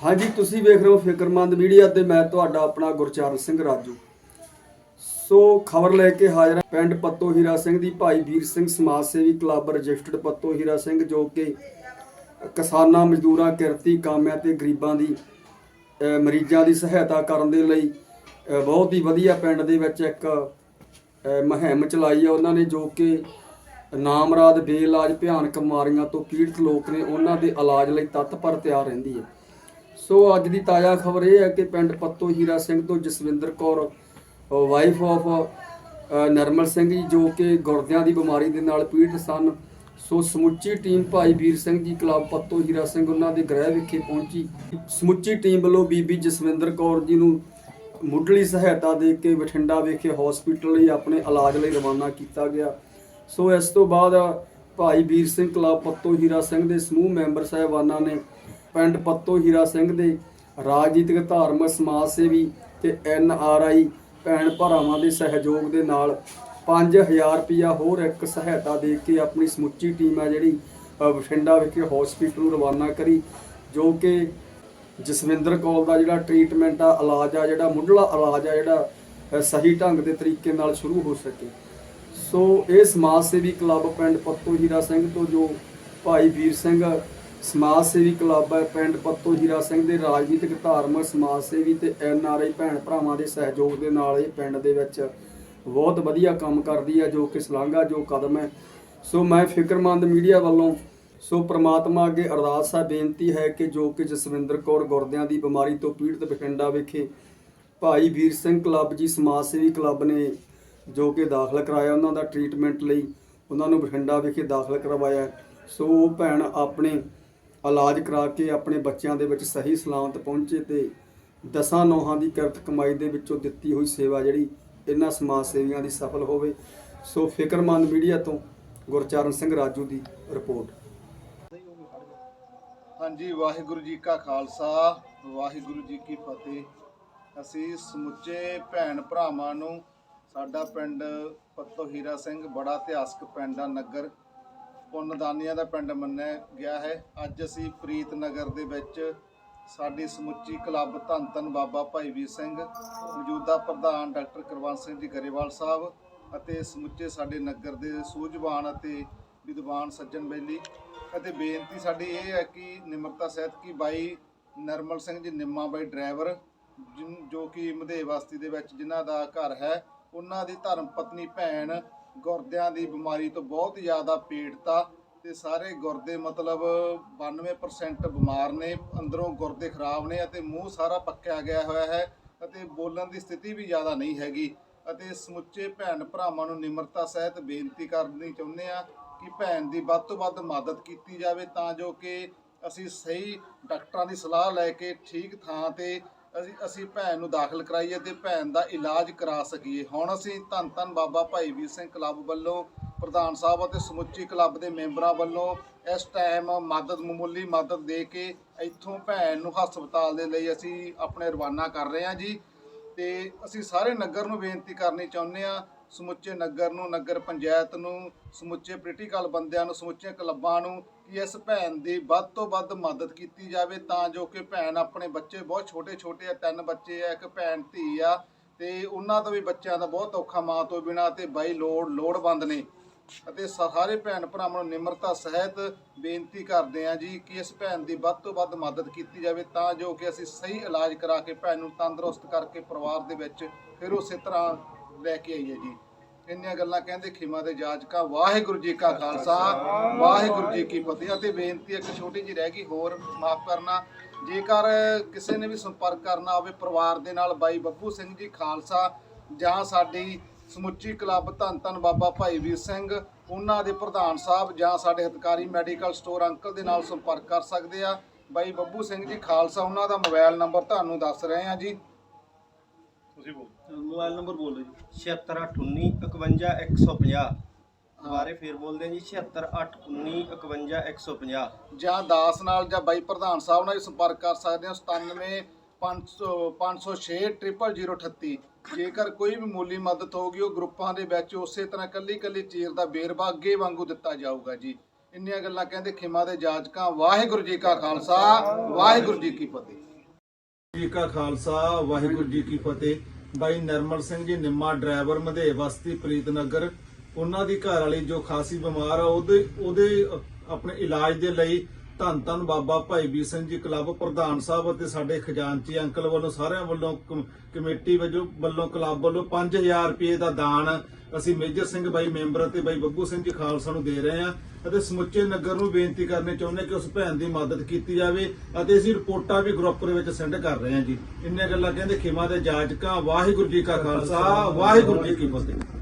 ਹਾਂਜੀ, ਤੁਸੀਂ ਵੇਖ ਰਹੇ ਹੋ ਫਿਕਰਮੰਦ ਮੀਡੀਆ ਤੇ ਮੈਂ ਤੁਹਾਡਾ ਆਪਣਾ ਗੁਰਚਰਨ ਸਿੰਘ ਰਾਜੂ। ਸੋ ਖਬਰ ਲੈ ਕੇ ਹਾਜ਼ਰ ਹਾਂ ਪਿੰਡ ਪੱਤੋ ਹੀਰਾ ਸਿੰਘ ਦੀ ਭਾਈ ਵੀਰ ਸਿੰਘ ਸਮਾਜ ਸੇਵੀ ਕਲੱਬ ਰਜਿਸਟਰਡ ਪੱਤੋ ਹੀਰਾ ਸਿੰਘ, ਜੋ ਕਿ ਕਿਸਾਨਾਂ, ਮਜ਼ਦੂਰਾਂ, ਕਿਰਤੀ ਕਾਮਿਆਂ ਤੇ ਗਰੀਬਾਂ ਦੀ ਮਰੀਜ਼ਾਂ ਦੀ ਸਹਾਇਤਾ ਕਰਨ ਦੇ ਲਈ ਬਹੁਤ ਹੀ ਵਧੀਆ ਪਿੰਡ ਦੇ ਵਿੱਚ ਇੱਕ ਅਹ ਮੁਹਿੰਮ ਚਲਾਈ ਹੈ ਉਹਨਾਂ ਨੇ ਜੋ ਕਿ ਨਾਮਰਾਦ ਬੇਇਲਾਜ ਭਿਆਨਕ ਬਿਮਾਰੀਆਂ ਤੋਂ ਪੀੜਤ ਲੋਕ ਨੇ, ਉਹਨਾਂ ਦੇ ਇਲਾਜ ਲਈ ਤਤਪਰ ਤਿਆਰ ਰਹਿੰਦੀ ਹੈ। ਸੋ ਅੱਜ ਦੀ ਤਾਜ਼ਾ ਖਬਰ ਇਹ ਹੈ ਕਿ ਪਿੰਡ ਪੱਤੋ ਹੀਰਾ ਸਿੰਘ ਤੋਂ ਜਸਵਿੰਦਰ ਕੌਰ ਵਾਈਫ ਆਫ ਨਰਮਲ ਸਿੰਘ ਜੀ, ਜੋ ਕਿ ਗੁਰਦਿਆਂ ਦੀ ਬਿਮਾਰੀ ਦੇ ਨਾਲ ਪੀੜਤ ਸਨ। ਸੋ ਸਮੁੱਚੀ ਟੀਮ ਭਾਈ ਵੀਰ ਸਿੰਘ ਜੀ ਕਲੱਬ ਪੱਤੋ ਹੀਰਾ ਸਿੰਘ ਉਹਨਾਂ ਦੇ ਗ੍ਰਹਿ ਵਿਖੇ ਪਹੁੰਚੀ। ਸਮੁੱਚੀ ਟੀਮ ਵੱਲੋਂ ਬੀਬੀ ਜਸਵਿੰਦਰ ਕੌਰ ਜੀ ਨੂੰ ਮੁੱਢਲੀ ਸਹਾਇਤਾ ਦੇ ਕੇ ਬਠਿੰਡਾ ਵਿਖੇ ਹਸਪੀਟਲ ਲਈ ਆਪਣੇ ਇਲਾਜ ਲਈ ਰਵਾਨਾ ਕੀਤਾ ਗਿਆ। ਸੋ ਇਸ ਤੋਂ ਬਾਅਦ ਭਾਈ ਵੀਰ ਸਿੰਘ ਕਲੱਬ ਪੱਤੋ ਹੀਰਾ ਸਿੰਘ ਦੇ ਸਮੂਹ ਮੈਂਬਰ ਸਾਹਿਬਾਨਾਂ ਨੇ ਪਿੰਡ ਪੱਤੋ ਹੀਰਾ ਸਿੰਘ ਦੇ ਰਾਜਨੀਤਿਕ ਧਾਰਮਿਕ ਸਮਾਜ ਸੇਵੀ ਤੇ ਐਨ ਆਰ ਆਈ ਭੈਣ ਭਰਾਵਾਂ ਦੇ ਸਹਿਯੋਗ ਦੇ ਨਾਲ 5000 ਰੁਪਇਆ ਹੋਰ ਇੱਕ ਸਹਾਇਤਾ ਦੇ ਕੇ ਆਪਣੀ ਸਮੁੱਚੀ ਟੀਮ ਆ ਜਿਹੜੀ ਬਠਿੰਡਾ ਵਿਖੇ ਹਸਪੀਟਲ ਨੂੰ ਰਵਾਨਾ ਕਰੀ, ਜੋ ਕਿ ਜਸਵਿੰਦਰ ਕੌਰ ਦਾ ਜਿਹੜਾ ਟ੍ਰੀਟਮੈਂਟ ਆ, ਇਲਾਜ ਆ, ਜਿਹੜਾ ਮੁੱਢਲਾ ਇਲਾਜ ਆ, ਜਿਹੜਾ ਸਹੀ ਢੰਗ ਦੇ ਤਰੀਕੇ ਨਾਲ ਸ਼ੁਰੂ ਹੋ ਸਕੇ। ਸੋ ਇਹ ਸਮਾਜ ਸੇਵੀ ਕਲੱਬ ਪਿੰਡ ਪੱਤੋ ਹੀਰਾ ਸਿੰਘ ਤੋਂ ਜੋ ਭਾਈ ਵੀਰ ਸਿੰਘ ਸਮਾਜ ਸੇਵੀ ਕਲੱਬ ਹੈ, ਪਿੰਡ ਪੱਤੋ ਹੀਰਾ ਸਿੰਘ ਦੇ ਰਾਜਨੀਤਿਕ ਧਾਰਮਿਕ ਸਮਾਜ ਸੇਵੀ ਤੇ ਐਨ ਆਰ ਆਈ ਭੈਣ ਭਰਾਵਾਂ ਦੇ ਸਹਿਯੋਗ ਦੇ ਨਾਲ ਇਹ ਪਿੰਡ ਦੇ ਵਿੱਚ ਬਹੁਤ ਵਧੀਆ ਕੰਮ ਕਰਦੀ ਹੈ, ਜੋ ਕਿ ਸ਼ਲਾਘਾ ਜੋ ਕਦਮ ਹੈ। ਸੋ ਮੈਂ ਫਿਕਰਮੰਦ ਮੀਡੀਆ ਵੱਲੋਂ, ਸੋ ਪ੍ਰਮਾਤਮਾ ਅੱਗੇ ਅਰਦਾਸ ਹੈ, ਬੇਨਤੀ ਹੈ ਕਿ ਜੋ ਕਿ ਜਸਵਿੰਦਰ ਕੌਰ ਗੁਰਦਿਆਂ ਦੀ ਬਿਮਾਰੀ ਤੋਂ ਪੀੜਤ ਬਠਿੰਡਾ ਵਿਖੇ ਭਾਈ ਵੀਰ ਸਿੰਘ ਕਲੱਬ ਜੀ ਸਮਾਜ ਸੇਵੀ ਕਲੱਬ ਨੇ ਜੋ ਕਿ ਦਾਖਲ ਕਰਾਇਆ, ਉਹਨਾਂ ਦਾ ਟ੍ਰੀਟਮੈਂਟ ਲਈ ਉਹਨਾਂ ਨੂੰ ਬਠਿੰਡਾ ਵਿਖੇ ਦਾਖਲ ਕਰਵਾਇਆ। ਸੋ ਉਹ ਭੈਣ ਆਪਣੇ ਇਲਾਜ ਕਰਾ ਕੇ ਆਪਣੇ ਬੱਚਿਆਂ ਦੇ ਵਿੱਚ ਸਹੀ ਸਲਾਮਤ ਪਹੁੰਚੇ ਤੇ ਦਸਾਂ ਨੋਹਾਂ ਦੀ ਕਿਰਤ ਕਮਾਈ ਦੇ ਵਿੱਚੋਂ ਦਿੱਤੀ ਹੋਈ ਸੇਵਾ ਜਿਹੜੀ ਇਹਨਾਂ ਸਮਾਜ ਸੇਵੀਆਂ ਦੀ ਸਫਲ ਹੋਵੇ। ਸੋ ਫਿਕਰਮੰਦ ਮੀਡੀਆ ਤੋਂ ਗੁਰਚਰਨ ਸਿੰਘ ਰਾਜੂ ਦੀ ਰਿਪੋਰਟ। ਹਾਂਜੀ, ਵਾਹਿਗੁਰੂ ਜੀ ਕਾ ਖਾਲਸਾ, ਵਾਹਿਗੁਰੂ ਜੀ ਕੀ ਫਤਿਹ। ਅਸੀਂ ਸਮੁੱਚੇ ਭੈਣ ਭਰਾਵਾਂ ਨੂੰ ਸਾਡਾ ਪਿੰਡ ਪੱਤੋ ਹੀਰਾ ਸਿੰਘ, ਬੜਾ ਇਤਿਹਾਸਕ ਪਿੰਡ ਆ, ਨਗਰ। ਪੁੰਨਦਾਨੀਆਂ ਦਾ ਪਿੰਡ ਮੰਨਿਆ ਗਿਆ ਹੈ। ਅੱਜ ਅਸੀਂ ਪ੍ਰੀਤ ਨਗਰ ਦੇ ਵਿੱਚ ਸਾਡੀ ਸਮੁੱਚੀ ਕਲੱਬ ਧੰਨ ਧੰਨ ਬਾਬਾ ਭਾਈ ਵੀਰ ਸਿੰਘ, ਮੌਜੂਦਾ ਪ੍ਰਧਾਨ ਡਾਕਟਰ ਕੁਲਵੰਤ ਸਿੰਘ ਜੀ ਗਰੇਵਾਲ ਸਾਹਿਬ ਅਤੇ ਸਮੁੱਚੇ ਸਾਡੇ ਨਗਰ ਦੇ ਸੂਝਵਾਨ ਅਤੇ ਵਿਦਵਾਨ ਸੱਜਣ ਬੇਲੀ। ਅਤੇ ਬੇਨਤੀ ਸਾਡੀ ਇਹ ਹੈ ਕਿ ਨਿਮਰਤਾ ਸਹਿਤ ਕਿ ਬਾਈ ਨਰਮਲ ਸਿੰਘ ਜੀ ਨਿੰਮਾ ਬਾਈ ਡਰਾਈਵਰ, ਜਿਨ- ਜੋ ਕਿ ਮਧੇ ਬਸਤੀ ਦੇ ਵਿੱਚ ਜਿਨ੍ਹਾਂ ਦਾ ਘਰ ਹੈ, ਉਹਨਾਂ ਦੀ ਧਰਮ ਪਤਨੀ ਭੈਣ ਗੁਰਦਿਆਂ ਦੀ ਬਿਮਾਰੀ ਤੋਂ ਬਹੁਤ ਜ਼ਿਆਦਾ ਪੀੜਤਾ ਆ ਤੇ ਸਾਰੇ ਗੁਰਦੇ ਮਤਲਬ 92% ਬਿਮਾਰ ਨੇ, ਅੰਦਰੋਂ ਗੁਰਦੇ ਖਰਾਬ ਨੇ ਅਤੇ ਮੂੰਹ ਸਾਰਾ ਪੱਕਿਆ ਗਿਆ ਹੋਇਆ ਹੈ ਅਤੇ ਬੋਲਣ ਦੀ ਸਥਿਤੀ ਵੀ ਜ਼ਿਆਦਾ ਨਹੀਂ ਹੈਗੀ। ਅਤੇ ਸਮੁੱਚੇ ਭੈਣ ਭਰਾਵਾਂ ਨੂੰ ਨਿਮਰਤਾ ਸਹਿਤ ਬੇਨਤੀ ਕਰਨੀ ਚਾਹੁੰਦੇ ਆ ਕਿ ਭੈਣ ਦੀ ਵੱਧ ਤੋਂ ਵੱਧ ਮਦਦ ਕੀਤੀ ਜਾਵੇ ਤਾਂ ਜੋ ਕਿ ਅਸੀਂ ਸਹੀ ਡਾਕਟਰਾਂ ਦੀ ਸਲਾਹ ਲੈ ਕੇ ਠੀਕ ਥਾਂ ਤੇ ਅਸੀਂ ਅਸੀਂ ਭੈਣ ਨੂੰ ਦਾਖਲ ਕਰਾਈਏ ਤੇ ਭੈਣ ਦਾ ਇਲਾਜ ਕਰਾ ਸਕੀਏ। ਹੁਣ ਅਸੀਂ ਧੰਨ ਧੰਨ ਬਾਬਾ ਭਾਈ ਵੀਰ ਸਿੰਘ ਕਲੱਬ ਵੱਲੋਂ, ਪ੍ਰਧਾਨ ਸਾਹਿਬ ਅਤੇ ਸਮੁੱਚੀ ਕਲੱਬ ਦੇ ਮੈਂਬਰਾਂ ਵੱਲੋਂ ਇਸ ਟਾਈਮ ਮਦਦ, ਮਾਮੂਲੀ ਮਦਦ ਦੇ ਕੇ ਇੱਥੋਂ ਭੈਣ ਨੂੰ ਹਸਪਤਾਲ ਦੇ ਲਈ ਅਸੀਂ ਆਪਣੇ ਰਵਾਨਾ ਕਰ ਰਹੇ ਹਾਂ ਜੀ। ਤੇ ਅਸੀਂ ਸਾਰੇ ਨਗਰ ਨੂੰ ਬੇਨਤੀ ਕਰਨੀ ਚਾਹੁੰਦੇ ਆ ਸਮੁੱਚੇ ਨਗਰ ਨੂੰ, ਨਗਰ ਪੰਚਾਇਤ ਨੂੰ, ਸਮੁੱਚੇ ਪੋਲੀਟੀਕਲ ਬੰਦਿਆਂ ਨੂੰ, ਸਮੁੱਚੇ ਕਲੱਬਾਂ ਨੂੰ ਕਿ ਇਸ ਭੈਣ ਦੀ ਵੱਧ ਤੋਂ ਵੱਧ ਮਦਦ ਕੀਤੀ ਜਾਵੇ ਤਾਂ ਜੋ ਕਿ ਭੈਣ ਆਪਣੇ ਬੱਚੇ ਬਹੁਤ ਛੋਟੇ ਛੋਟੇ ਆ, ਤਿੰਨ ਬੱਚੇ ਆ, ਇੱਕ ਭੈਣ ਧੀ ਆ ਤੇ ਉਹਨਾਂ ਤੋਂ ਵੀ ਬੱਚਿਆਂ ਦਾ ਬਹੁਤ ਔਖਾ ਮਾਂ ਤੋਂ ਬਿਨਾ ਤੇ ਬਾਈ ਲੋੜ, ਲੋੜਵੰਦ ਨੇ। ਅਤੇ ਸਾਰੇ ਭੈਣ ਭਰਾਵਾਂ ਨੂੰ ਨਿਮਰਤਾ ਸਹਿਤ ਬੇਨਤੀ ਕਰਦੇ ਹਾਂ ਜੀ ਕਿ ਇਸ ਭੈਣ ਦੀ ਵੱਧ ਤੋਂ ਵੱਧ ਮਦਦ ਕੀਤੀ ਜਾਵੇ ਤਾਂ ਜੋ ਕਿ ਅਸੀਂ ਸਹੀ ਇਲਾਜ ਕਰਾ ਕੇ ਭੈਣ ਨੂੰ ਤੰਦਰੁਸਤ ਕਰਕੇ ਪਰਿਵਾਰ ਦੇ ਵਿੱਚ ਫਿਰ ਉਸੇ ਤਰ੍ਹਾਂ ਲੈ ਕੇ ਆਈਏ ਜੀ। ਇੰਨੀਆਂ ਗੱਲਾਂ ਕਹਿੰਦੇ ਖਿਮਾ ਦੇ ਜਾਜਕਾ ਵਾਹਿਗੁਰੂ ਜੀ ਕਾ ਖਾਲਸਾ, ਵਾਹਿਗੁਰੂ ਜੀ ਕੀ ਫਤਿਹ। ਅਤੇ ਬੇਨਤੀ ਇੱਕ ਛੋਟੀ ਜਿਹੀ ਰਹਿ ਗਈ, ਹੋਰ ਮਾਫ ਕਰਨਾ। ਜੇਕਰ ਕਿਸੇ ਨੇ ਵੀ ਸੰਪਰਕ ਕਰਨਾ ਹੋਵੇ ਪਰਿਵਾਰ ਦੇ ਨਾਲ, ਬਾਈ ਬੱਬੂ ਸਿੰਘ ਜੀ ਖਾਲਸਾ ਜਾਂ ਸਾਡੀ ਸਮੁੱਚੀ ਕਲੱਬ ਧੰਨ ਧੰਨ ਬਾਬਾ ਭਾਈ ਵੀਰ ਸਿੰਘ, ਉਹਨਾਂ ਦੇ ਪ੍ਰਧਾਨ ਸਾਹਿਬ ਜਾਂ ਸਾਡੇ ਹਿਤਕਾਰੀ ਮੈਡੀਕਲ ਸਟੋਰ ਅੰਕਲ ਦੇ ਨਾਲ ਸੰਪਰਕ ਕਰ ਸਕਦੇ ਆ। ਬਾਈ ਬੱਬੂ ਸਿੰਘ ਜੀ ਖਾਲਸਾ, ਉਹਨਾਂ ਦਾ ਮੋਬਾਈਲ ਨੰਬਰ ਤੁਹਾਨੂੰ ਦੱਸ ਰਹੇ ਹਾਂ ਜੀ। ਤੁਸੀਂ ਬੋਲ। ਮੋਬਾਈਲ ਨੰਬਰ ਬੋਲ ਦਿਓ ਜੀ। 7681915150 ਦੁਬਾਰੇ ਫੇਰ ਬੋਲਦੇ ਹਾਂ ਜੀ 7681915150 ਜਾਂ ਦਾਸ ਨਾਲ ਜਾਂ ਬਾਈ ਪ੍ਰਧਾਨ ਸਾਹਿਬ ਨਾਲ ਵੀ ਸੰਪਰਕ ਕਰ ਸਕਦੇ ਹੋ 97 500 506 00038 ਜੇਕਰ ਕੋਈ ਵੀ ਮੂਲੀ ਮਦਦ ਹੋਊਗੀ ਉਹ ਗਰੁੱਪਾਂ ਦੇ ਵਿੱਚ ਉਸੇ ਤਰ੍ਹਾਂ ਕੱਲੀ ਕੱਲੀ ਚੀਰ ਦਾ ਬੇਰਵਾ ਅੱਗੇ ਵਾਂਗੂ ਦਿੱਤਾ ਜਾਊਗਾ ਜੀ। ਇੰਨੀਆਂ ਗੱਲਾਂ ਕਹਿੰਦੇ ਖਿਮਾ ਦੇ ਜਾਜਕਾਂ ਵਾਹਿਗੁਰੂ ਜੀ ਕਾ ਖਾਲਸਾ ਵਾਹਿਗੁਰੂ ਜੀ ਕੀ ਫਤਿਹ। ਜੀ ਕਾ ਖਾਲਸਾ, ਵਾਹਿਗੁਰੂ ਜੀ ਕੀ ਫਤਿਹ। ਬਾਈ ਨਰਮਲ ਸਿੰਘ ਜੀ ਨਿੰਮਾ, ਡਰਾਈਵਰ ਮਧੇ ਬਸਤੀ ਪ੍ਰੀਤਨਗਰ ਉਹਨਾਂ ਦੀ ਘਰ ਵਾਲੀ ਜੋ ਖਾਸੀ ਬਿਮਾਰ ਆ, ਉਹਦੇ ਉਹਦੇ ਆਪਣੇ ਇਲਾਜ ਦੇ ਲਈ ਧੰਨ ਧੰਨ ਬਾਬਾ ਭਾਈ ਵੀਰ ਸਿੰਘ ਜੀ ਕਲੱਬ ਪ੍ਰਧਾਨ ਸਾਹਿਬ ਅਤੇ ਸਾਡੇ ਖਜ਼ਾਨਚੀ ਅੰਕਲ ਵੱਲੋਂ ਸਾਰਿਆਂ ਵੱਲੋਂ ਕਮੇਟੀ ਵੱਲੋਂ ਵੱਲੋਂ ਕਲੱਬ ਵੱਲੋਂ 5000 ਰੁਪਏ ਦਾ ਦਾਨ ਅਸੀਂ ਮੇਜਰ ਸਿੰਘ ਬਾਈ, ਮੈਂਬਰ ਅਤੇ ਬਾਈ ਬੱਬੂ ਸਿੰਘ ਜੀ ਖਾਲਸਾ ਨੂੰ ਦੇ ਰਹੇ ਹਾਂ। ਅਤੇ ਸਮੁੱਚੇ ਨਗਰ ਨੂੰ ਬੇਨਤੀ ਕਰਨੀ ਚਾਹੁੰਦੇ ਕਿ ਉਸ ਭੈਣ ਦੀ ਮਦਦ ਕੀਤੀ ਜਾਵੇ ਅਤੇ ਅਸੀਂ ਰਿਪੋਰਟਾਂ ਵੀ ਗਰੁੱਪ ਦੇ ਵਿੱਚ ਸੈਂਡ ਕਰ ਰਹੇ ਹਾਂ ਜੀ। ਇੰਨੀਆਂ ਗੱਲਾਂ ਕਹਿੰਦੇ ਖਿਮਾ ਦੇ ਜਾਜਕਾਂ, ਵਾਹਿਗੁਰੂ ਜੀ ਕਾ ਖਾਲਸਾ, ਵਾਹਿਗੁਰੂ ਜੀ ਕੀ ਫਤਿਹ।